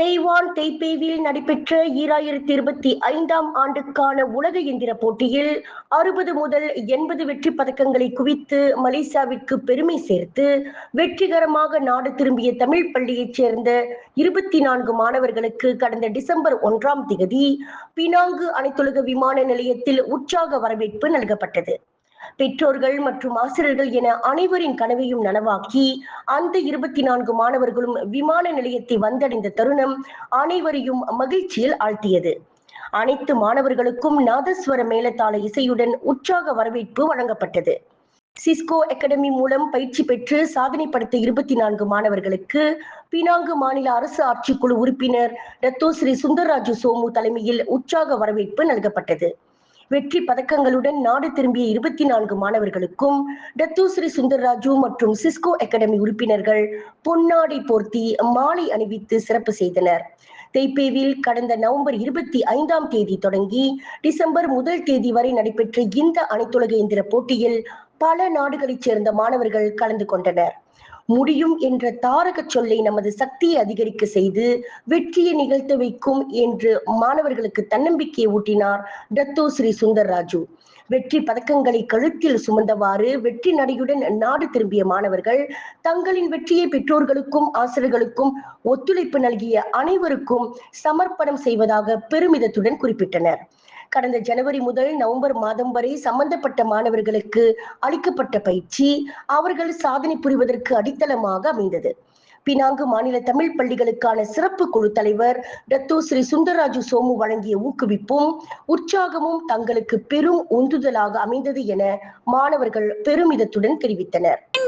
தெய்பேவில் நடைபெற்ற ஈராயிரத்தி இருபத்தி ஐந்தாம் ஆண்டுக்கான உலக எந்திர போட்டியில் அறுபது முதல் எண்பது வெற்றி பதக்கங்களை குவித்து மலேசியாவிற்கு பெருமை சேர்த்து வெற்றிகரமாக நாடு திரும்பிய தமிழ் பள்ளியைச் சேர்ந்த இருபத்தி நான்கு மாணவர்களுக்கு கடந்த டிசம்பர் ஒன்றாம் திகதி பினாங்கு அனைத்துலக விமான நிலையத்தில் உற்சாக வரவேற்பு நல்கப்பட்டது. பெற்றோர்கள் மற்றும் ஆசிரியர்கள் என அனைவரின் கனவையும் நனவாக்கி அந்த இருபத்தி நான்கு மாணவர்களும் விமான நிலையத்தை வந்தடைந்த தருணம் அனைவரையும் மகிழ்ச்சியில் ஆழ்த்தியது. அனைத்து மாணவர்களுக்கும் நாதஸ்வர மேலத்தாள இசையுடன் உற்சாக வரவேற்பு வழங்கப்பட்டது. சிஸ்கோ அகாடமி மூலம் பயிற்சி பெற்று சாதனை படைத்த இருபத்தி நான்கு மாணவர்களுக்கு பினாங்கு மாநில அரசு ஆட்சிக்குழு உறுப்பினர் ரத்தோஸ்ரீ சுந்தர்ராஜு சோமு தலைமையில் உற்சாக வரவேற்பு நல்கப்பட்டது. வெற்றி பதக்கங்களுடன் நாடு திரும்பிய இருபத்தி நான்கு மாணவர்களுக்கும் டத்து ஸ்ரீ சுந்தர்ராஜு மற்றும் சிஸ்கோ அகாடமி உறுப்பினர்கள் பொன்னாடை போர்த்தி மாலை அணிவித்து சிறப்பு செய்தனர். தைப்பேவில் கடந்த நவம்பர் இருபத்தி ஐந்தாம் தேதி தொடங்கி டிசம்பர் முதல் தேதி வரை நடைபெற்ற இந்த அனைத்துலக எந்திர போட்டியில் பல நாடுகளைச் சேர்ந்த மாணவர்கள் கலந்து கொண்டனர். முடியும் என்ற தாரக சொல்லை நமது சக்தியை அதிகரிக்க செய்து வெற்றியை நிகழ்த்த வைக்கும் என்று மாணவர்களுக்கு தன்னம்பிக்கையை ஊட்டினார் டத்தோ ஸ்ரீ சுந்தர்ராஜு. வெற்றி பதக்கங்களை கழுத்தில் சுமந்தவாறு வெற்றி நடையுடன் நாடு திரும்பிய மாணவர்கள் தங்களின் வெற்றியை பெற்றோர்களுக்கும் ஆசிரியர்களுக்கும் ஒத்துழைப்பு நல்கிய அனைவருக்கும் சமர்ப்பணம் செய்வதாக பெருமிதத்துடன் குறிப்பிட்டனர். கடந்த ஜனவரி முதல் நவம்பர் மாதம் வரை சம்பந்தப்பட்ட மாணவர்களுக்கு அளிக்கப்பட்ட பயிற்சி அவர்கள் சாதனை புரிவதற்கு அடித்தளமாக அமைந்தது. பினாங்கு மாநில தமிழ் பள்ளிகளுக்கான சிறப்பு குழு தலைவர் டத்தோ ஸ்ரீ சுந்தரராஜு சோமு வழங்கிய ஊக்குவிப்பும் உற்சாகமும் தங்களுக்கு பெரும் உந்துதலாக அமைந்தது என மாணவர்கள் பெருமிதத்துடன் தெரிவித்தனர்.